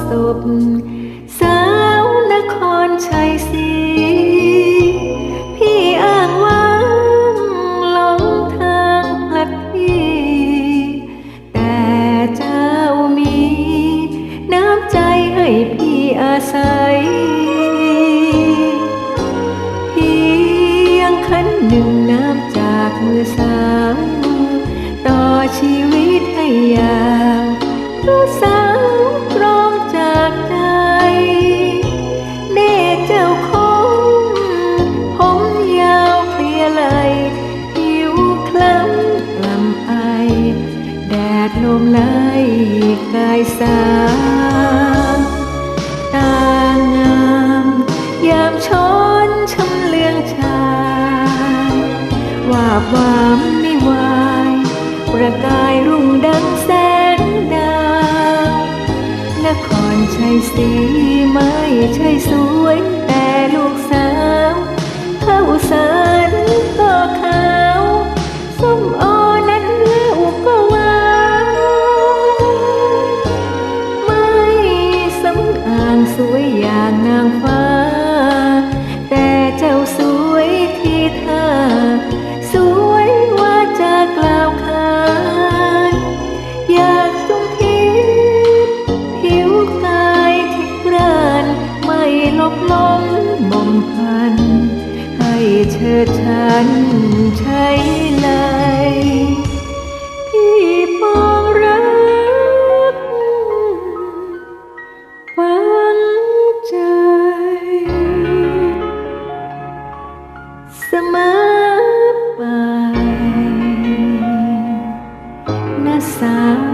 ศพสาวนครชัยศรีพี่อ้างว้างหลงทางพลัดพี่แต่เจ้ามีน้ำใจให้พี่อาศัยเพียงขันหนึ่งน้ำจากมือสาวต่อชีวิตให้ยาวรู้สา ดดลมไล่กายสาวตางามยามชนชำเลืองชายว่าบวามไม่วาย ประกายรุ่งดังแสงดาว นครชัยศรีไม่ใช่สวยแต่ลูกสาวเข้าสา เธอฉันใช้ไหลพี่ปองรักฝังใจ เสมอไปนะสาว